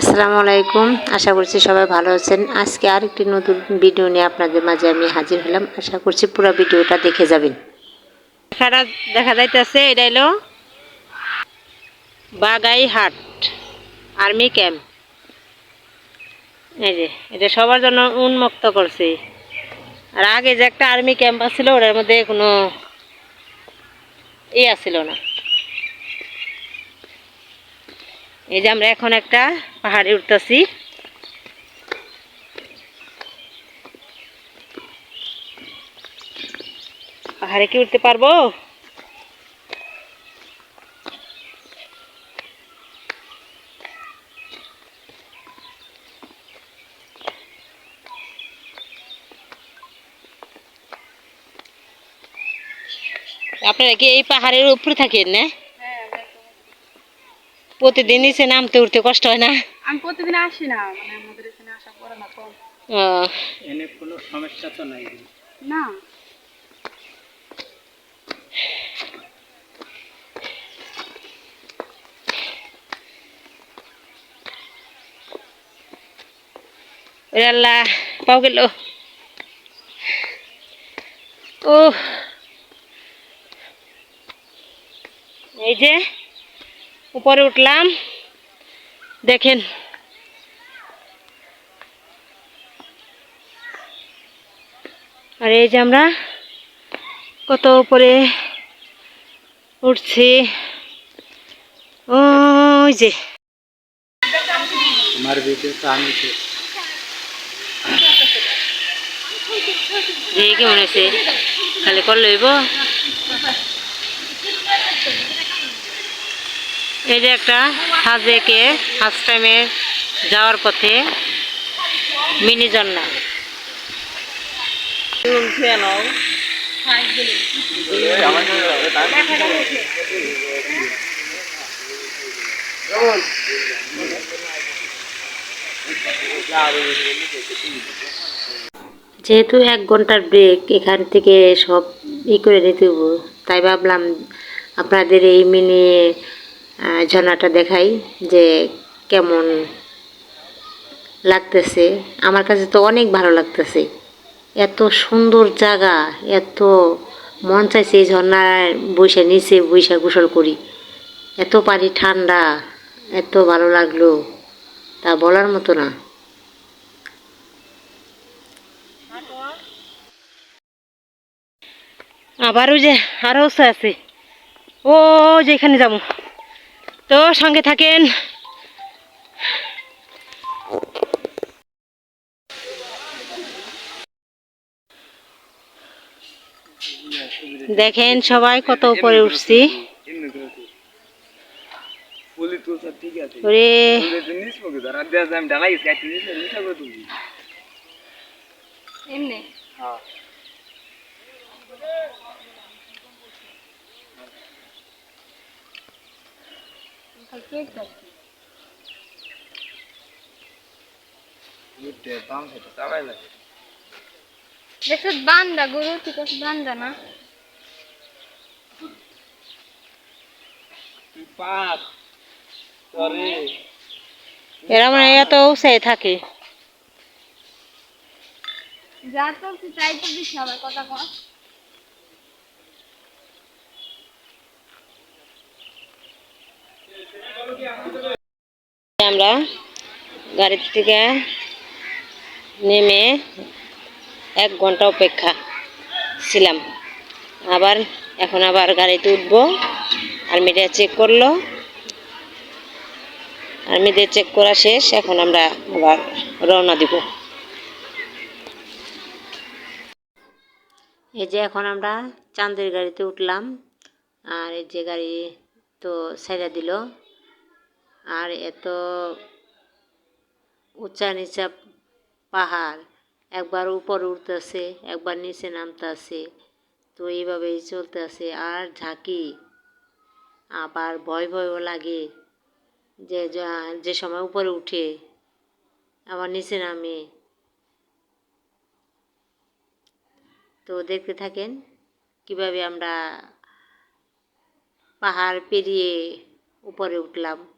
আসসালামু আলাইকুম। আশা করছি সবাই ভালো আছেন। আজকে আর একটি নতুন ভিডিও নিয়ে আপনাদের মাঝে আমি হাজির হলাম। আশা করছি পুরো ভিডিওটা দেখে যাবেন। দেখা দেখা যাইতেছে, এটা হলো বাগাই হাট, আর্মি ক্যাম্প। এই যে, এটা সবার জন্য উন্মুক্ত করছে। আর আগে যে একটা আর্মি ক্যাম্প আছিল, ওটার মধ্যে কোনো ইয়ে ছিল না। এই যে আমরা এখন একটা পাহাড়ে উঠতেছি। পাহাড়ে কি উঠতে পারব? আপনারা কি এই পাহাড়ের উপরে থাকেন না? প্রতিদিন নিচে নামতে উঠতে কষ্ট হয় না। আমি প্রতিদিন আসি না মানে আমাদের এখানে আসা পড়ে না কম ও, এনে কোনো সমস্যা তো নাই? না। আল্লাহ পাও গেল। ও এই যে উপরে উঠলাম। দেখেন। আর এই যে আমরা কত উপরে উঠছি। ওই যে। তোমার ভিডিও তো আমি এই কেমন আছে খালি কল লইব। এই যে একটা হাজেকে ফার্স্ট টাইমে যাওয়ার পথে মিনি ঝর্ণা যেহেতু এক ঘণ্টার ব্রেক এখান থেকে সব ই করে নিতে তাই ভাবলাম আপনাদের এই মিনি ঝর্ণাটা দেখাই যে কেমন লাগতেছে। আমার কাছে তো অনেক ভালো লাগতেছে। এত সুন্দর জায়গা, এত মন চাইছে এই ঝর্ণায় বসে, নিচে বৈশা গোসল করি। এত পানি ঠান্ডা, এত ভালো লাগল। তা বলার মতো না। আবার ওই যে আরও আছে। ও যে এখানে যাব। তো সঙ্গে থাকেন। দেখেন সবাই কত উপরে উঠছি। পুলি তো সব ঠিক আছে ওরে পুলি তো নিস মগে ধরা দেয়া যায় আমি ঢালাই গেছি নিস নিস করে তুমি এমনি দেখছ বান্দা গরু ঠিক আছে বান্দা না। তুই পাক। সরি এরা মানে এত উৎসাহে থাকে। যা তো তাই তো দিস কথা কর আমরা গাড়ি থেকে নেমে এক ঘণ্টা অপেক্ষা ছিলাম। আবার, এখন আবার গাড়িতে উঠবো। আর্মিটা চেক করল। আর্মিদের চেক করা শেষ। এখন আমরা আবার রওনা দিব। এই যে এখন আমরা চাঁদের গাড়িতে উঠলাম। আর এই যে গাড়ি তো ছেড়ে দিল। আর এত উঁচা নিচা পাহাড়, একবার উপর উঠতেছে, একবার নিচে নামতেছে, তো এইভাবেই চলতেছে। আর ঝাঁকি, আবার ভয় ভয়ও লাগে যে যা- যে সময় উপরে উঠে আবার নিচে নামে। তো দেখতে থাকেন কীভাবে আমরা পাহাড় পেরিয়ে উপরে উঠলাম।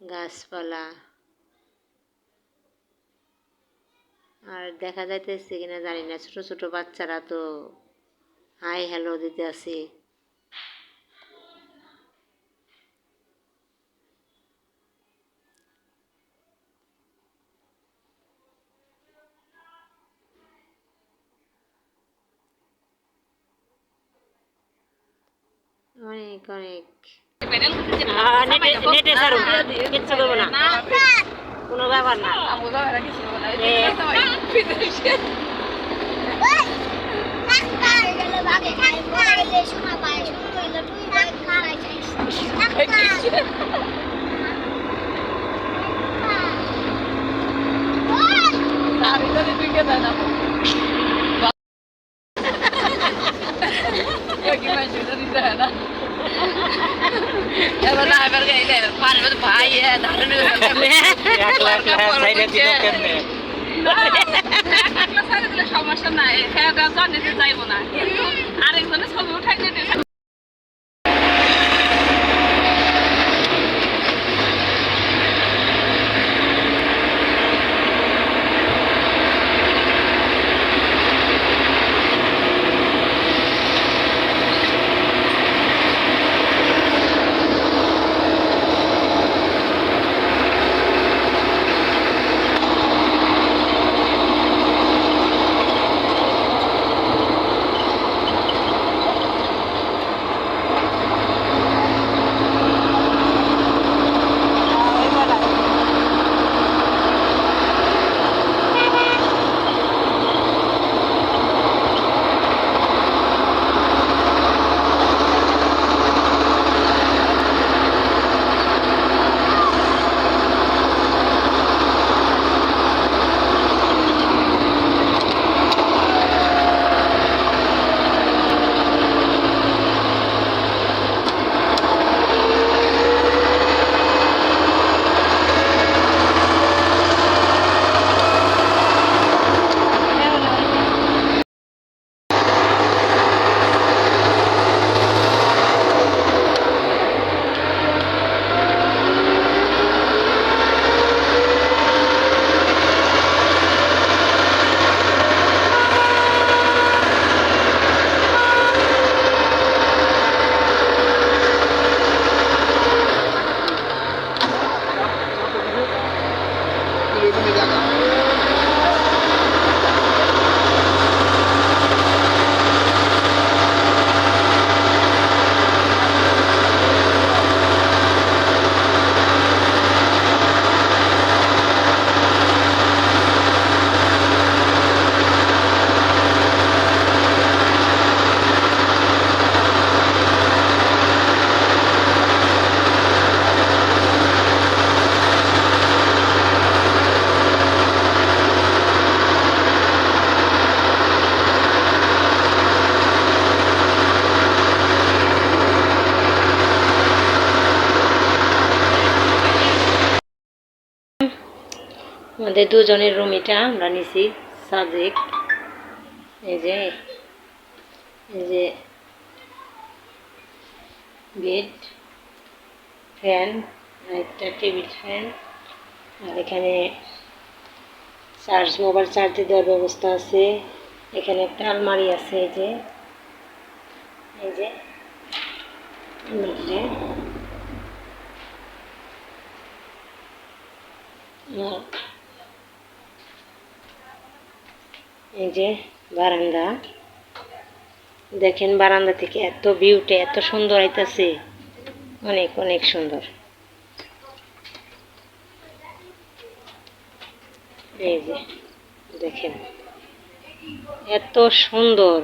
গাছপালা। আর দেখা যাইতেছে কিনা জানি না, ছোট ছোট বাচ্চারা তো হাই হ্যালো দিতে আছে অনেক অনেক। নেটে ছাড়ুন কিচ্ছু করব না। কোনো ব্যাপার না। সমস্যা নাই হ্যাঁ জানে যে যাইবো না কিন্তু আরেকজনের ছবি উঠাই আমাদের দুজনের রুম এটা, আমরা নিছি সাবজেক্ট এই যে এই যে বেড ফ্যান একটা টেবিল ফ্যান আর এখানে চার্জ মোবাইল চার্জে দেওয়ার ব্যবস্থা আছে এখানে একটা আলমারি আছে, এই যে এই যে, আলমারিটা। আর এই যে বারান্দা। দেখেন বারান্দা থেকে এত ভিউটা এত সুন্দর আইতাছে। অনেক অনেক সুন্দর। এই যে, দেখেন। এত সুন্দর।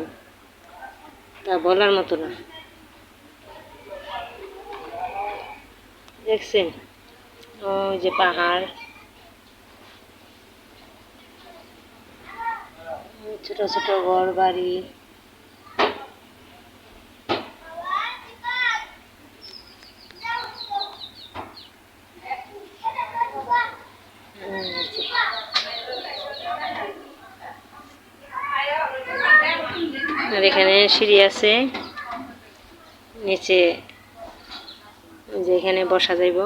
তা বলার মতো না। দেখছেন? ওই যে পাহাড়। ছোট ছোট ঘর বাড়ি। আর এখানে সিঁড়ি আছে। নিচে যে এখানে বসা যাইব।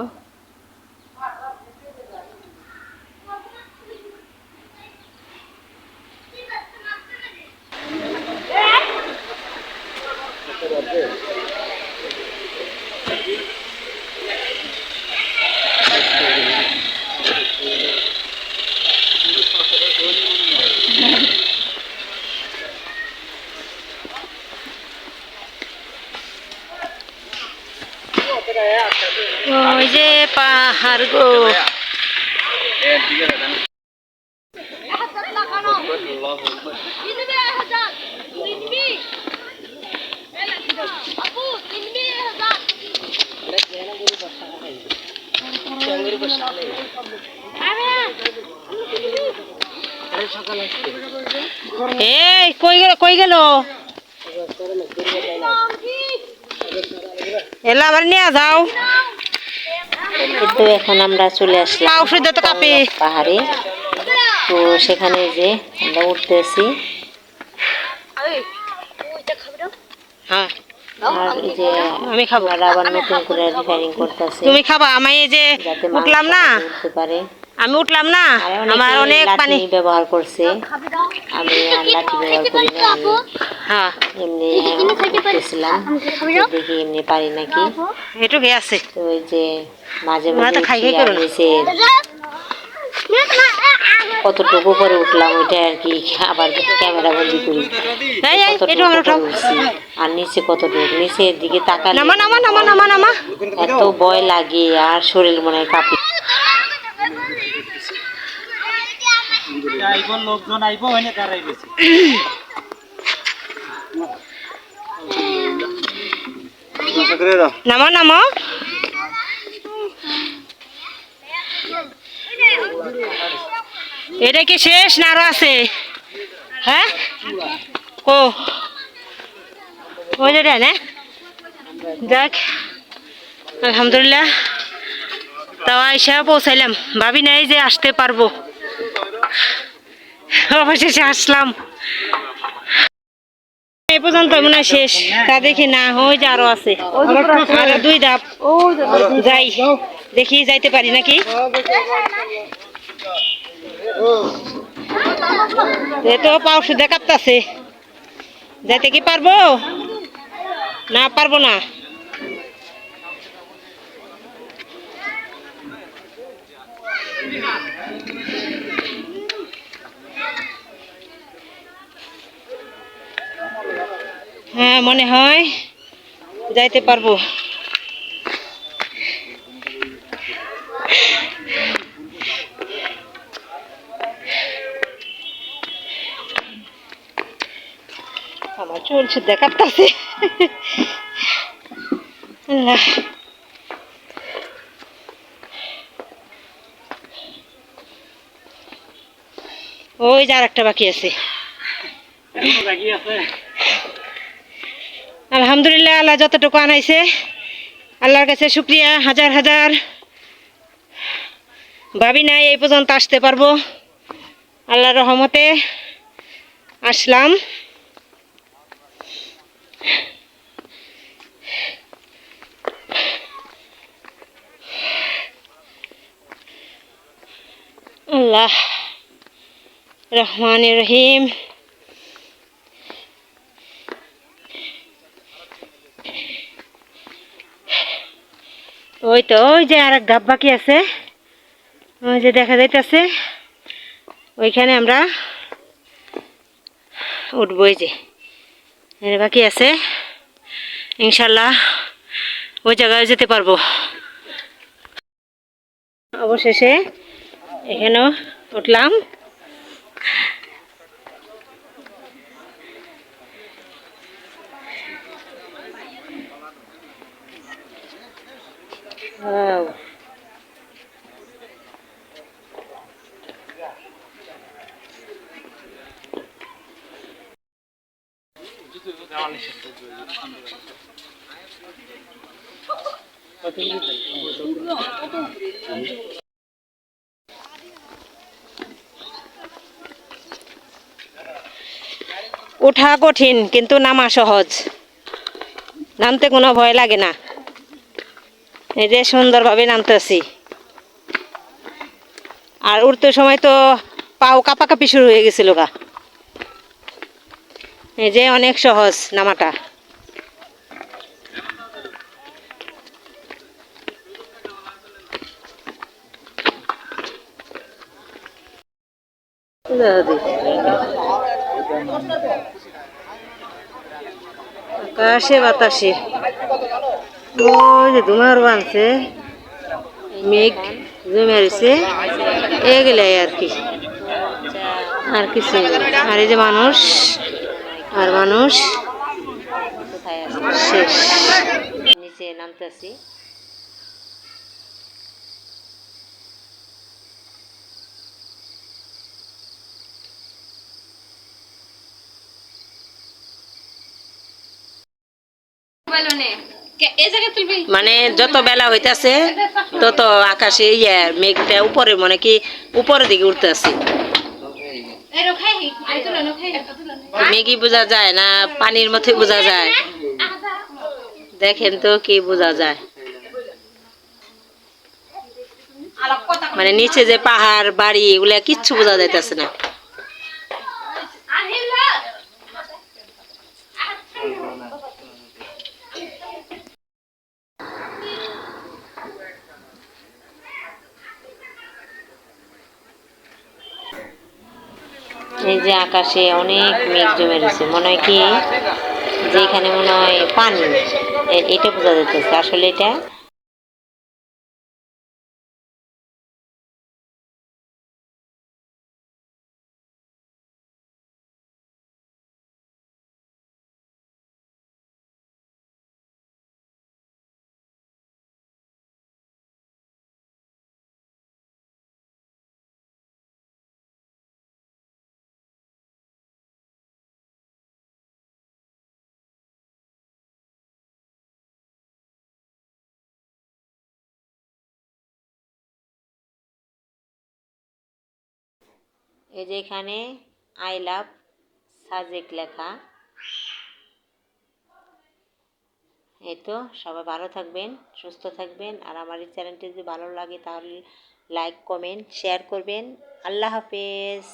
ওই যে পাহাড় গো। এই কই গেল কই গেল? এলা আমার নিয়ে যাও। তো এখন আমরা চলে আসলাম পাহাড়ে। তো সেখানে যে আমরা উঠতেছি। হ্যাঁ। আমি খাব। আবার নতুন করে রিপেয়ারিং করতেছি। তুমি খাবা আমি এই যে উঠলাম না? উঠতে পারে। আমি উঠলাম না। আমার অনেক পানি। ব্যবহার করছে। আমি আর লাঠি ব্যবহার করি না। হ্যাঁ। এমনি উঠতেছিলাম। দেখি এমনি পারি নাকি? এটুকুই আছে। তো ওই যে মাঝে মাঝে খাই খাই করো না। কতটুকু করে উঠলাম ওইটা আর কি। আবার ক্যামেরা বন্দি করি। আর নিচে কতটুকু? নিচের দিকে তাকালে নামা নামা নামা নামা নামা। এত ভয় লাগে আর শরীর মনে হয় কাঁপে আইব, লোকজন আইব দাঁড়াই গেছে নামা নামা। এটা কি শেষ না আরও আছে? হ্যাঁ? কো ওই যে না যাক, আলহামদুলিল্লাহ। তাও আইসা পৌঁছাইলাম। ভাবি নাই যে আসতে পারব। অবশেষে আসলাম। এ পর্যন্ত মনে শেষ। তা দেখি না ওই যে আরও আছে। আরও দুই ধাপ যাই। দেখি যাইতে পারি নাকি? তো পাও সুদে কাঁপতাছে। যাইতে কি পারব? না পারব না। হ্যাঁ মনে হয় যাইতে পারব। আমার চলছে আল্লাহ। ওই যার একটা বাকি আছে। বাকি আছে? আলহামদুলিল্লাহ, আল্লাহ যতটুকু আনাইছে, আল্লাহর কাছে শুক্রিয়া, হাজার হাজার। ভাবি নাই এই পর্যন্ত আসতে পারব। আল্লাহর রহমতে আসলাম। আল্লাহ রহমান রহিম। ওই তো, ওই যে আর এক ধাপ বাকি আছে। ওই যে দেখা যাইতেছে, ওইখানে আমরা উঠবো এই যে। এর বাকি আছে, ইনশাল্লাহ ওই জায়গায় যেতে পারব। অবশেষে এখানেও উঠলাম। Wow. ওঠা কঠিন কিন্তু নামা সহজ নামতে কোনো ভয় লাগে না এই যে সুন্দরভাবে নামতেছি। আর উঠতে সময় তো পাও কাপাকাপি শুরু হয়ে গেছিল গা। এই যে অনেক সহজ নামাটা। আকাশে বাতাসে। ওই যে ধুমার বানছে, মেঘ জমে রয়েছে, এগুলাই আর কি। আর কিছু আর এই যে মানুষ, আর মানুষ, শেষ। নিচে নামতেছি। তুলবি মানে যত বেলা হইতাছে তত আকাশে ইয়ে মেঘটা উপরে মানে কি উপরের দিকে উঠতেছে। মেঘই বোঝা যায় না পানির মধ্যে বোঝা যায়। দেখেন তো কি বোঝা যায়। মানে নিচে যে পাহাড় বাড়ি এগুলা কিচ্ছু বোঝা যাইতেছে না। এই যে আকাশে অনেক মেঘ জমে রয়েছে, মনে হয় কি? যে এখানে মনে হয় পানি। এটা বোঝা যাচ্ছে। আসলে এটা এই যে এখানে আই লাভ সাজেক লেখা। এই তো, সবাই ভালো থাকবেন, সুস্থ থাকবেন। আর আমার এই চ্যানেলটি যদি ভালো লাগে তাহলে লাইক কমেন্ট শেয়ার করবেন। আল্লাহ হাফেজ।